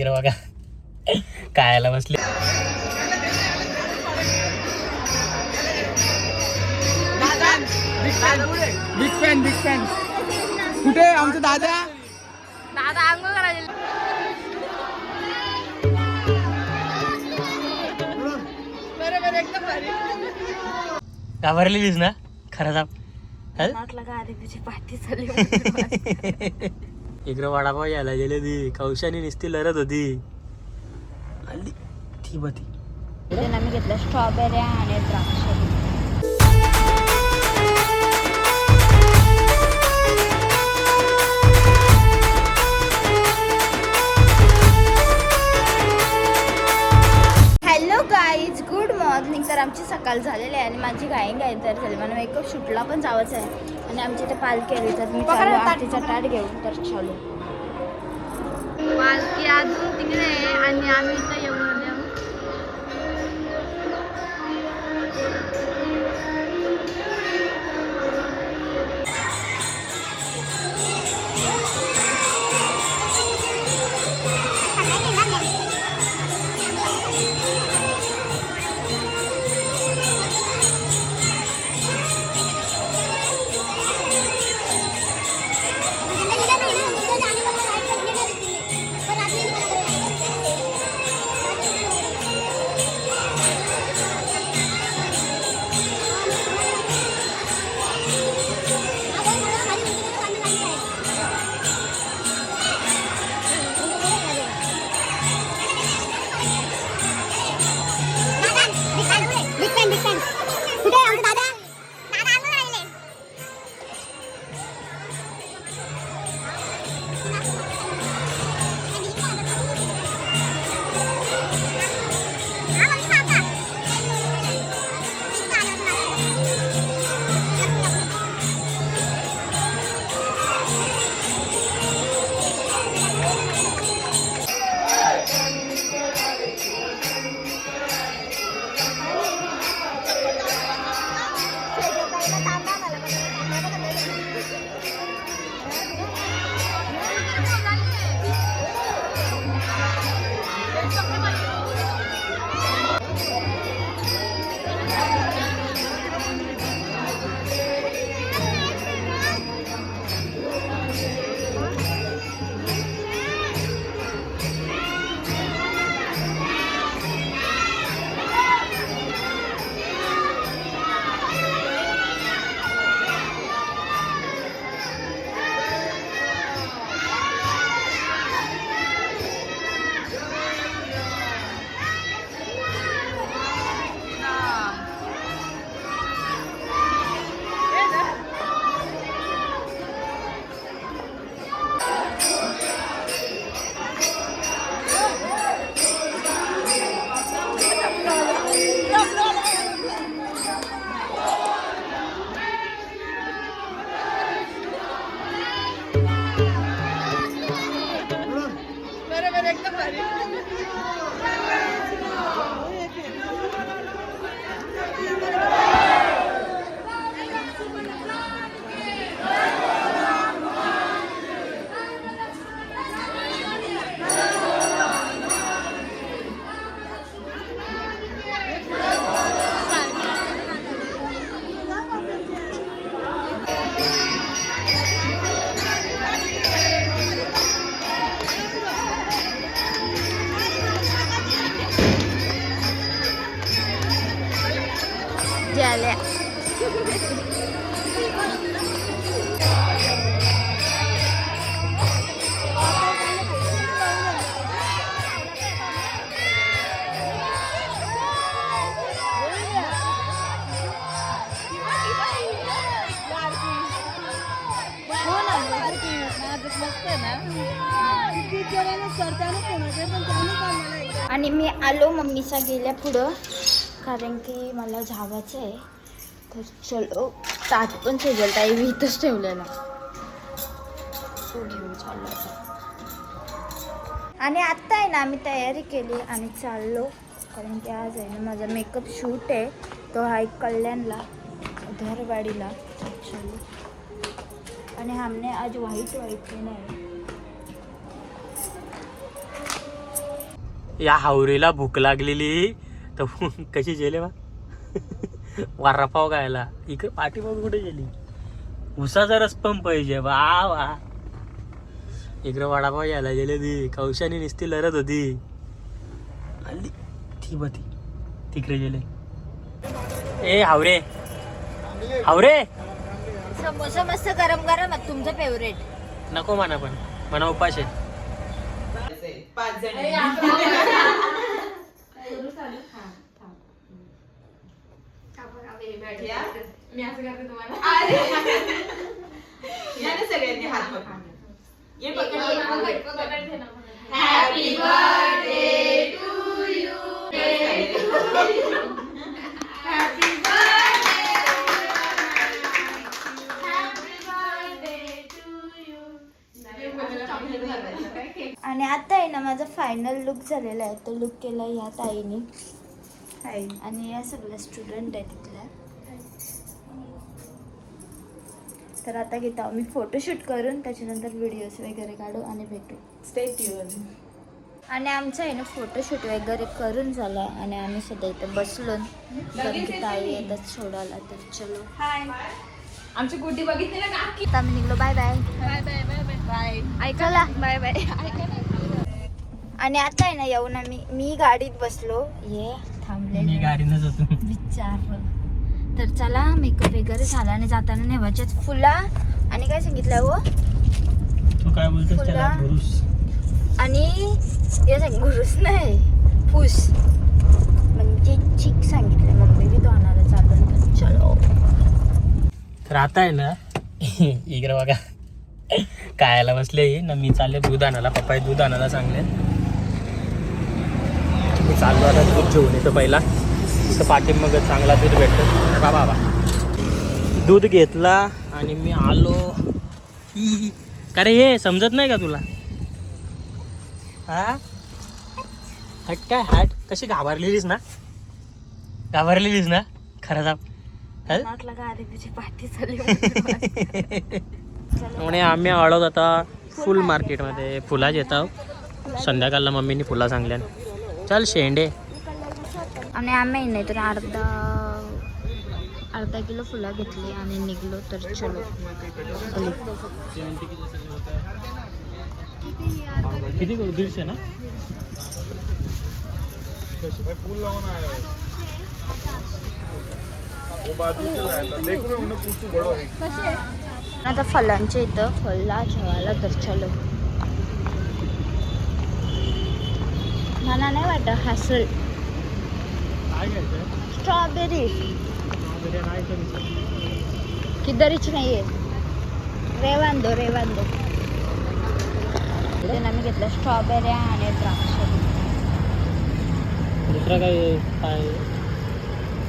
इकडे बघा. कायला बसले. बिग फॅन बिग फॅन कुठे आमचा दादा? दादा आंघोळ करायला घाबरलेलीस ना? खरंच आप? म्हटलं का अरे तुझी पाठी चालली. इकडे वडापाव यायला गेले ती. कौशानी नुसती लढत होती. आली. ती बती आम्ही घेतलं स्ट्रॉबेरी आणि द्राक्ष. हॅलो गाईज गुड मॉर्निंग तर आमची सकाळ झालेली आहे आणि माझी घाई घाई तर झाली. मला मेकअप शूटला पण जावंच आहे. आणि आमची इथे पालखी आली तर मी चालू आरतीचा ताट घेऊन तर चालू. पालखी अजून तिकडे आहे आणि आम्ही झाल्या आणि मी आलो मम्मीचा गेल्या पुढं. कारण की मला झावायचं आहे. तर चलो ताट पण सजल ताई मी इथंच ठेवलेला तो घेऊन चाललो आणि आत्ता आहे ना आम्ही तयारी केली आणि चाललो. कारण की आज आहे ना माझा मेकअप शूट आहे. तो आहे कल्याणला धरवाडीला. चलो. आणि हमने आज व्हाईट व्हाईट केलं आहे. या हावरीला भूक लागलेली. तर कशी जेले बा? वारापाव खायला. इकडे पाठीमाग कुठे गेली? उसाचा रस पण पाहिजे वा वा इकडे वडापाव यायला गेले ती. कौशानी नुसती लढत होती. आली. ती बा ती. तिकडे गेले. ए हावरे. हावरे. समोसा मस्त गरम गरम आहे तुमचं फेवरेट नको म्हणा पण. म्हणा उपाश. आहे पाच जण. या? ना सगळ्यांनी हात पकडून. ये पकडून. Happy birthday to you. आणि आता आहे ना माझा फायनल लुक झालेला आहे. तो लुक केला ह्या ताईने. आणि या सगळ्या स्टुडंट आहे तिथल्या तर आता घेतो आम्ही फोटोशूट करून त्याच्यानंतर व्हिडिओज वगैरे काढू आणि भेटू. Stay tuned. आणि आमचं आहे ना फोटोशूट वगैरे करून झाला आणि आम्ही सध्या इथं बसलो. ताई येतात सोडायला तर चलो. आमची गुड्डी बघितली ना काकी आता आम्ही निघलो. Bye bye bye bye bye bye bye ऐकायला बाय बाय आणि आता आहे ना येऊन आम्ही मी गाडीत बसलो. ये मी थांबले गाडीनच होतो. विचार तर चला मेकअप वगैरे झाला आणि जाताना नेवाच्याच फुला. आणि काय सांगितलं हो? तू काय फुला. आणि हे सांग गुरुस नाही फूस. म्हणजे चिक सांगितलं मम्मी मी तो आणायला चाललो तर चलो. तर आता आहे ना इकडे बघा. कायला बसले ना मी चालले दूध आणायला. पप्पा दूध आणायला सांगले मी चाललो आता दूध घेऊन येतो पहिला. तिथं पाठीमग चांगला दूध भेटतो. बाबा बाबा दूध घेतला आणि मी आलो. ही, ही. का रे हे समजत नाही का तुला? हा? हट काय हट? कशी घाबरलेलीस ना? घाबरलेलीस ना? खरं अरे चालली? म्हणे आम्ही आळत आता फुल मार्केटमध्ये. फुलाच येत आहोत संध्याकाळला मम्मीनी फुला सांगल्या चल शेंडे. आणि आम्ही नाही तर अर्धा अर्धा किलो फुलं घेतली आणि निघलो तर चलो. किती करू दीडशे ना? आता फलांच्या इथं फळला जेवायला तर चलो. मला नाही वाटत हसल स्ट्रॉबेरी. नाही किदरीच नाहीये. रेवांदो रेवांदो. आम्ही घेतलं स्ट्रॉबेरी आणि द्राक्ष. दुसरं काय काय?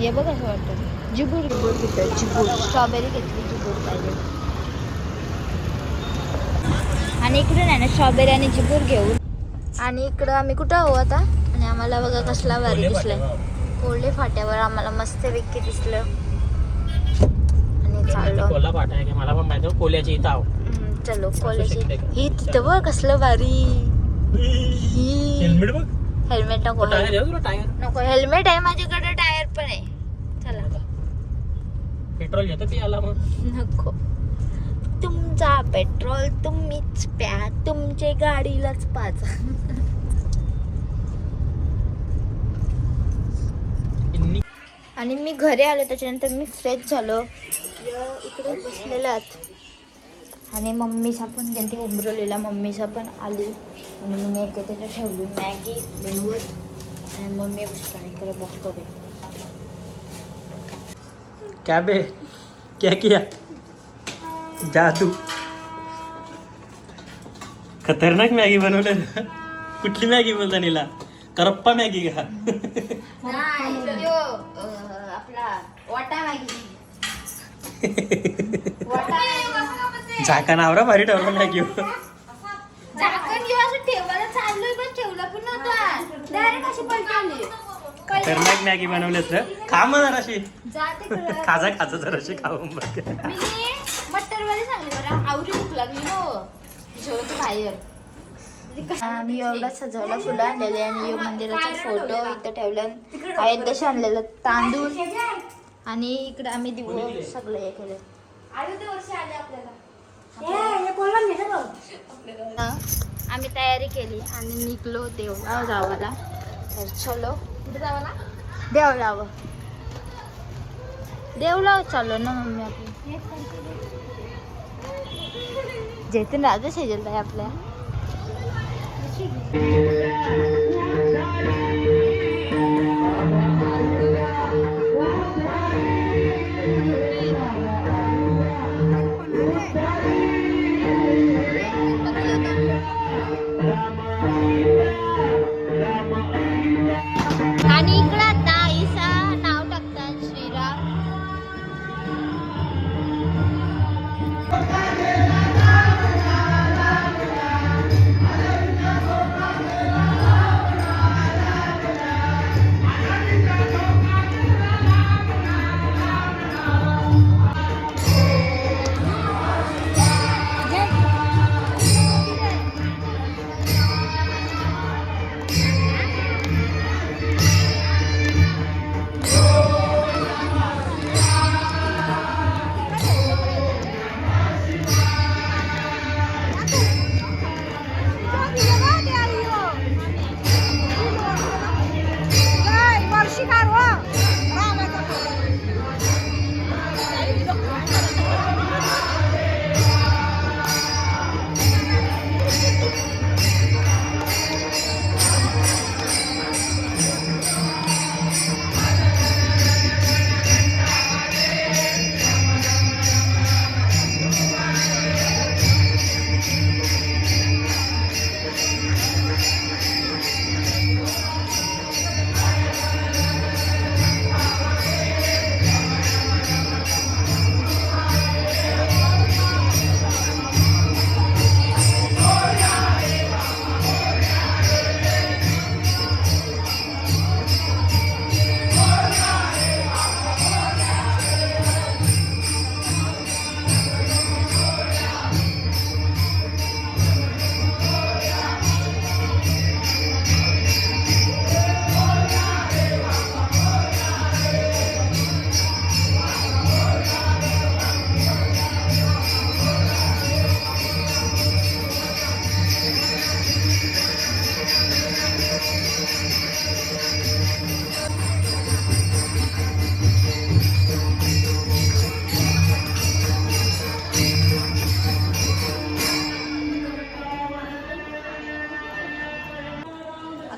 हे बघ असं वाटतं. जिबूर जिबूर घेतलं जिबूर स्ट्रॉबेरी घेतली जिबूर पाहिजे. आणि इकडून आहे ना स्ट्रॉबेरी आणि जिबूर घेऊन. आणि इकडं आम्ही कुठं आहो आता? आणि आम्हाला बघा कसला भारी कोल्हे दिसलाय. कोल्हे फाट्यावर आम्हाला मस्त विक्की दिसलं. आणि चाललो. कोल्हा पाठ आहे की? मला पण माहिती कोल्याची इथं आहो. हम्म, चलो कॉलेज शिकते का? ही तिथं बघ कसलं भारी. हेल्मेट बघ. हेल्मेट नको. टायर आहे हो तुला टायर नको हेल्मेट आहे माझ्याकडे टायर पण आहे. चला. पेट्रोल घेतो आला मग? नको. तुमचा पेट्रोल तुम्हीच प्या तुमच्या गाडीलाच पाजा. आणि मी घरी आलो त्याच्यानंतर मी फ्रेश झालो. इकडे बसलेलात आणि मम्मीचा पण त्यांनी उमरवलेला मम्मीचा पण आली. आणि मी एक त्याच्यात ठेवली मॅगी बनवत आणि मम्मी इकडे बघतो बे. क्या बे? क्या किया? जादू खतरनाक मॅगी बनवलं कुठली मॅगी बोलता नीला? करप्पा मॅगी का यो, अं, आपला वाटा मॅगी. वाटा मॅगी. झाका नावरा भारी ठरवलं मॅगी. झाकण घेऊन असं ठेवायला चाललोय पण ठेवला पण नव्हता डायरेक्ट अशी पलटवली खतरनाक मॅगी बनवलेत ना खा मग जराशी. खाजा खाजा जराशी खाऊन बघ. मी मटरवाले सांगले बरं. आवडी भूक लागली हो. जेवतो बाहेर. आम्ही एवढा सजवला फुलं आणलेले आणि योग मंदिराचा फोटो इथं ठेवला. आहेत तसे आणलेलं तांदूळ आणि इकडे आम्ही दिवो सगळं हे केलं. आम्ही तयारी केली आणि निघलो देवगाव गावाला तर चलो. कुठे जावाला देवलाव देवलाव चाललो ना मम्मी आपली. जेतून राजा शेजेल आहे आपल्या. Yeah.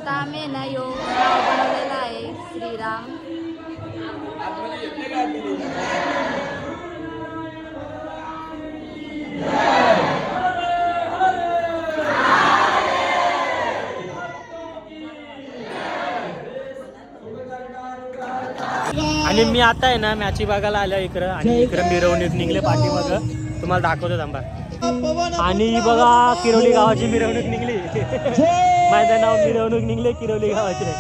आता आम्ही ना यो नाव बनवलेला आहे श्रीराम. आणि मी आता आहे ना मॅची बघायला आलो इकडं आणि इकडं मिरवणूक निघले पाठीमाग. तुम्हाला दाखवतो थांबा. आणि बघा किरवली गावाची मिरवणूक निघली. माझं नाव मिरवणूक निघले किरवली गावाचे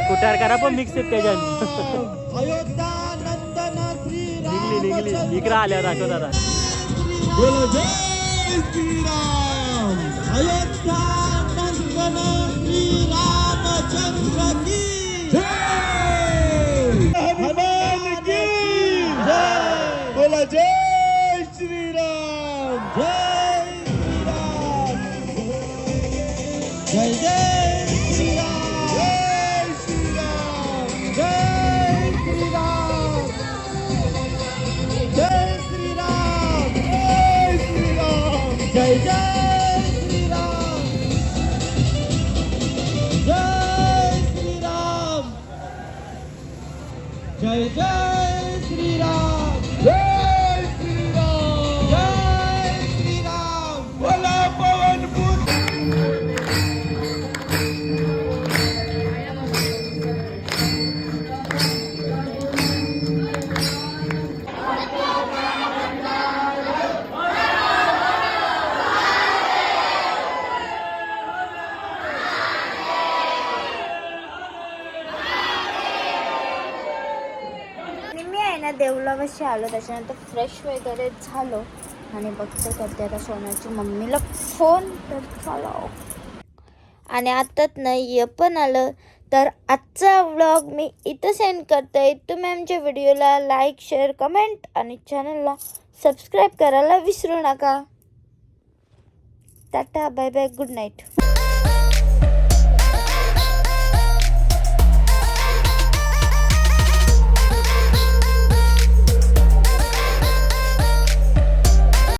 कुटारकारा पण मिक्स आहेत त्याच्यात. निघली निघली. इकडं आल्या दाखवत आता बोलो जय जय जय त्याच्यानंतर फ्रेश वगैरे झालो. आणि बघतो करते आता सोन्याची मम्मीला फोन तर चला. आणि आताच नाही हे पण आलं. तर आजचा व्लॉग मी इथं सेंड करते. तुम्ही आमच्या व्हिडिओला लाईक शेअर कमेंट आणि चॅनलला सबस्क्राईब करायला विसरू नका. Tata bye bye good night